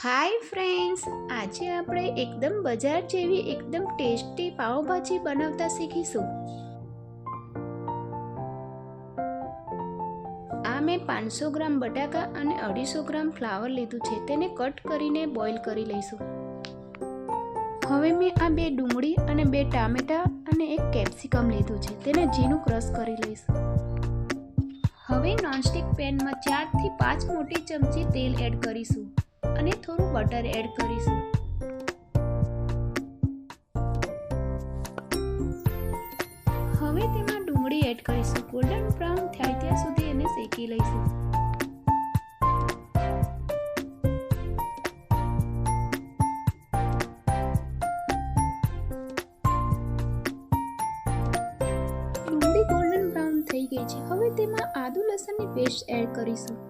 Hi friends આજે આપણે એકદમ બજાર જેવી, એકદમ ટેસ્ટી પાવભાજી બનાવતા શીખીશું. આ મેં પાંચસો ગ્રામ બટાકા અને અઢીસો ગ્રામ ફ્લાવર લીધું છે, તેને કટ કરીને બોઇલ કરી લઈશું. હવે મેં આ બે ડુંગળી અને બે ટામેટા અને એક કેપ્સિકમ લીધું છે, તેને ઝીણું ક્રશ કરી લઈશું. હવે નોનસ્ટિક પેનમાં ચારથી પાંચ મોટી ચમચી તેલ એડ કરીશું. અને થોડું બટર એડ કરીશું. હવે તેમાં ડુંગળી એડ કરીશું. ગોલ્ડન બ્રાઉન થાય ત્યાં સુધી એને શેકી લઈશું. ડુંગળી ગોલ્ડન બ્રાઉન થઈ ગઈ છે. હવે તેમાં આદુ લસણની પેસ્ટ એડ કરીશું.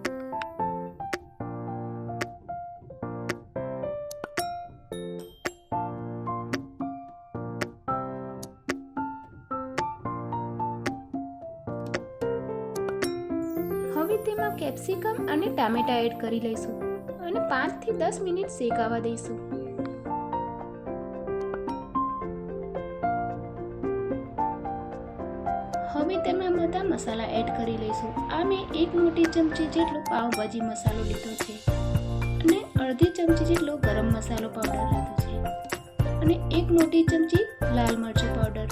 તેમાં કેપ્સિકમ અને ટામેટા એડ કરી લઈશું અને પાંચથી દસ મિનિટ શેકાવા દઈશું. હવે તેમાં બધા મસાલા એડ કરી લઈશું. આ મેં એક મોટી ચમચી જેટલો પાવભાજી મસાલો લીધો છે અને અડધી ચમચી જેટલો ગરમ મસાલો પાવડર લીધો છે અને એક મોટી ચમચી લાલ મરચું પાવડર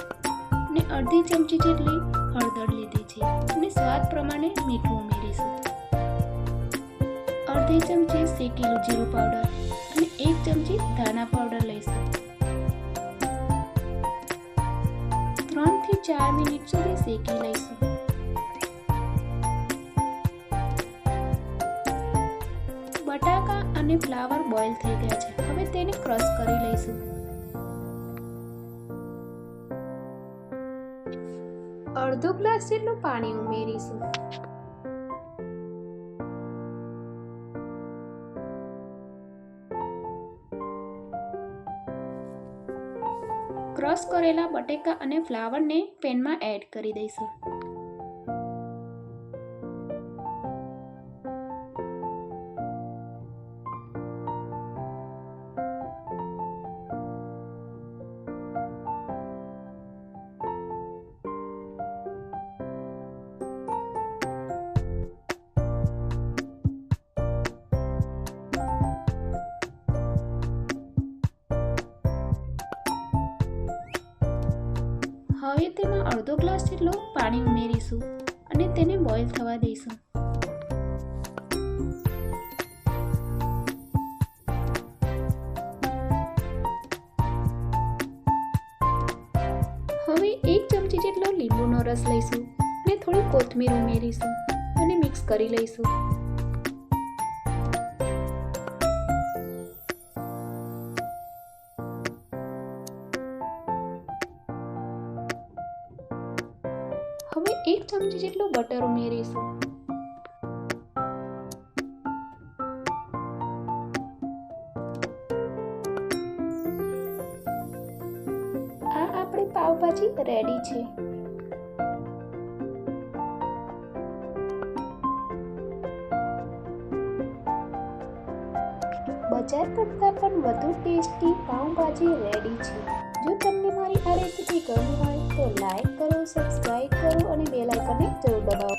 અને અડધી ચમચી જેટલી હળદર લીધી છે અને સ્વાદ પ્રમાણે મીઠું ઉમેરીશું અડધી ચમચી શેકેલું જીરું પાવડર અને એક ચમચી ધાણા પાવડર લઈશું. ત્રણથી ચાર મિનિટ સુધી શેકી લઈશું. બટાકા અને ફ્લાવર બોઇલ થઈ ગયા છે. હવે તેને ક્રશ કરી લઈશું. અડધો ગ્લાસ જેટલું પાણી ઉમેરીશું. ક્રશ કરેલા બટેકા અને ફ્લાવરને પેનમાં એડ કરી દઈશું. હવે તેમાં અડધો ગ્લાસ જેટલો પાણી ઉમેરીશું અને તેને બોઇલ થવા દઈશું. હવે એક ચમચી જેટલો લીંબુનો રસ લઈશું અને થોડી કોથમીર ઉમેરીશું અને મિક્સ કરી લઈશું. એક ચમચી જેટલું બટર ઉમેરીશું. આ આપણી પાવભાજી રેડી છે. બજાર કરતાં પણ વધુ ટેસ્ટી પાઉંભાજી રેડી છે. જો તમને મારી આ રેસીપી ગમી હોય તો લાઈક કરો સબસ્ક્રાઈબ કરો અને બેલ આઇકનને જરૂર દબાવો.